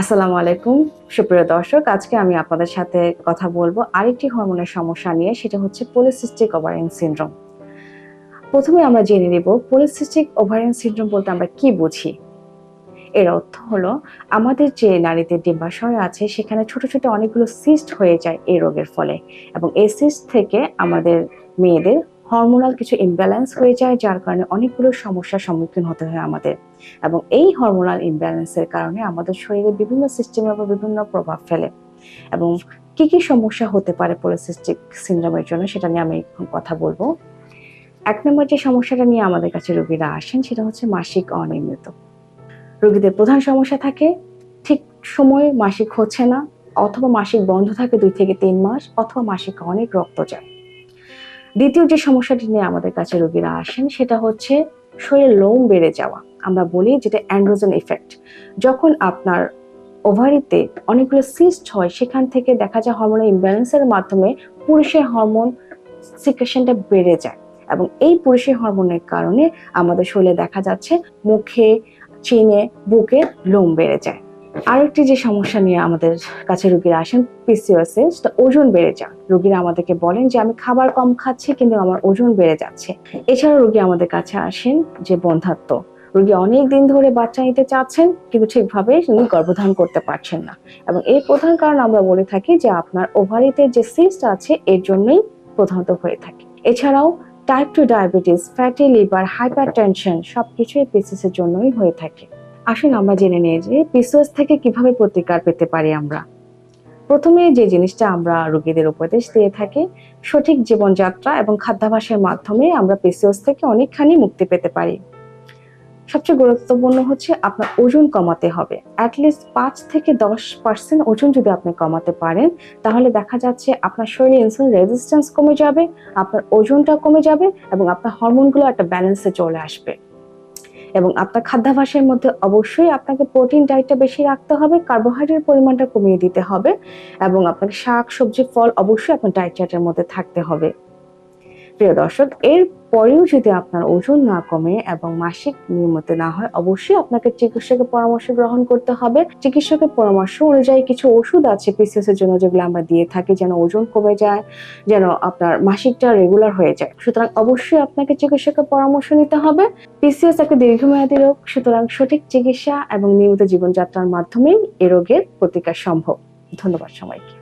আসসালামু আলাইকুম, সুপ্রিয় দর্শক। আজকে আমি আপনাদের সাথে কথা বলব আরেকটি হরমোনের সমস্যা নিয়ে, সেটা হচ্ছে পলিসিস্টিক ওভারিয়ান সিনড্রোম প্রথমে আমরা জেনে নেব পলিসিস্টিক ওভারিয়ান সিনড্রোম বলতে আমরা কি বুঝি। এর অর্থ হলো, আমাদের যে নারীদের ডিম্বাশয় আছে, সেখানে ছোট ছোট অনেকগুলো সিস্ট হয়ে যায় এই রোগের ফলে। এবং এই সিস্ট থেকে আমাদের মেয়েদের হরমোনাল কিছু ইমব্যালেন্স হয়ে যায়, যার কারণে অনেকগুলো সমস্যার সম্মুখীন হতে হয় আমাদের। এবং এই হরমোনাল ইমব্যালেন্সের কারণে আমাদের শরীরে বিভিন্ন সিস্টেমের উপর বিভিন্ন প্রভাব ফেলে। এবং কি কি সমস্যা হতে পারে পলিসিস্টিক সিন্ড্রোমের জন্য সেটা নিয়ে আমি এখন কথা বলব। এক নম্বর যে সমস্যাটা নিয়ে আমাদের কাছে রোগীরা আসেন, সেটা হচ্ছে মাসিক অনিয়মিত। রোগীদের প্রধান সমস্যা থাকে, ঠিক সময়ে মাসিক হচ্ছে না, অথবা মাসিক বন্ধ থাকে দুই থেকে তিন মাস, অথবা মাসিক অনেক রক্ত যায় দ্বিতীয় যে সমস্যাটি নিয়ে আমাদের কাছে রোগীরা আসেন, সেটা হচ্ছে শরীরে লোম বেড়ে যাওয়া। আমরা বলি যেটা অ্যান্ড্রোজেন ইফেক্ট। যখন আপনার ওভারিতে অনেকগুলো সিস্ট হয়, সেখান থেকে দেখা যায় হরমোনের ইমব্যালেন্সের মাধ্যমে পুরুষের হরমোন সিক্রেশনটা বেড়ে যায়। এবং এই পুরুষের হরমোনের কারণে আমাদের শরীরে দেখা যাচ্ছে মুখে, চিনে, বুকে লোম বেড়ে যায়। আরেকটি যে সমস্যা নিয়ে আমাদের কাছে রোগীরা আসেন পিসিওএস এ সেটা ওজন বেড়ে যায় রোগীরা আমাদেরকে বলেন যে, আমি খাবার কম খাচ্ছি, কিন্তু আমার ওজন বেড়ে যাচ্ছে। এছাড়া রোগী আমাদের কাছে আসেন যে, বন্ধাত্ম। রোগী অনেক দিন ধরে বাচ্চা নিতে চাচ্ছেন, কিন্তু ঠিকভাবে গর্ভধারণ করতে পারছেন না। এবং এই প্রধান কারণ আমরা বলে থাকি যে, আপনার ওভারিতে যে সিস্ট আছে, এর জন্যই প্রধানত হয়ে থাকে। এছাড়াও type two diabetes fatty liver hypertension সবকিছুই পিসিএস এর জন্যই হয়ে থাকে। আসুন আমরা জেনে নিই যে পিসিএস থেকে কীভাবে প্রতিকার পেতে পারি আমরা। প্রথমে যে জিনিসটা আমরা রোগীদের উপদেশ দিয়ে থাকি, সঠিক জীবনযাত্রা এবং খাদ্যাভ্যাসের মাধ্যমে আমরা পিসিওস থেকে অনেকখানি মুক্তি পেতে পারি। সবচেয়ে গুরুত্বপূর্ণ হচ্ছে আপনার ওজন কমাতে হবে। অ্যাটলিস্ট পাঁচ থেকে দশ পার্সেন্ট ওজন যদি আপনি কমাতে পারেন, তাহলে দেখা যাচ্ছে আপনার শরীরে ইনসুলিন রেজিস্ট্যান্স কমে যাবে, আপনার ওজনটা কমে যাবে এবং আপনার হরমোনগুলো একটা ব্যালেন্সে চলে আসবে। এবং আপনার খাদ্যাভাসের মধ্যে অবশ্যই আপনাকে প্রোটিন ডায়েটটা বেশি রাখতে হবে কার্বোহাইড্রেট পরিমাণটা কমিয়ে দিতে হবে এবং আপনাকে শাক, সবজি, ফল অবশ্যই আপনার ডায়েট চার্টের মধ্যে থাকতে হবে। প্রিয় দর্শক, এর পরেও যদি আপনার ওজন না কমে এবং মাসিক নিয়মিত না হয়, অবশ্যই আপনাকে চিকিৎসকের পরামর্শ গ্রহণ করতে হবে। চিকিৎসকের পরামর্শ অনুযায়ী কিছু ওষুধ আছে পিসিএস এর জন্য যেগুলো আমরা দিয়ে থাকি যেন ওজন কমে যায়, যেন আপনার মাসিকটা রেগুলার হয়ে যায়। সুতরাং অবশ্যই আপনাকে চিকিৎসকের পরামর্শ নিতে হবে। পিসিএস একটা দীর্ঘমেয়াদী রোগ, সুতরাং সঠিক চিকিৎসা এবং নিয়মিত জীবনযাত্রার মাধ্যমেই এ রোগের প্রতিকার সম্ভব। ধন্যবাদ সবাইকে।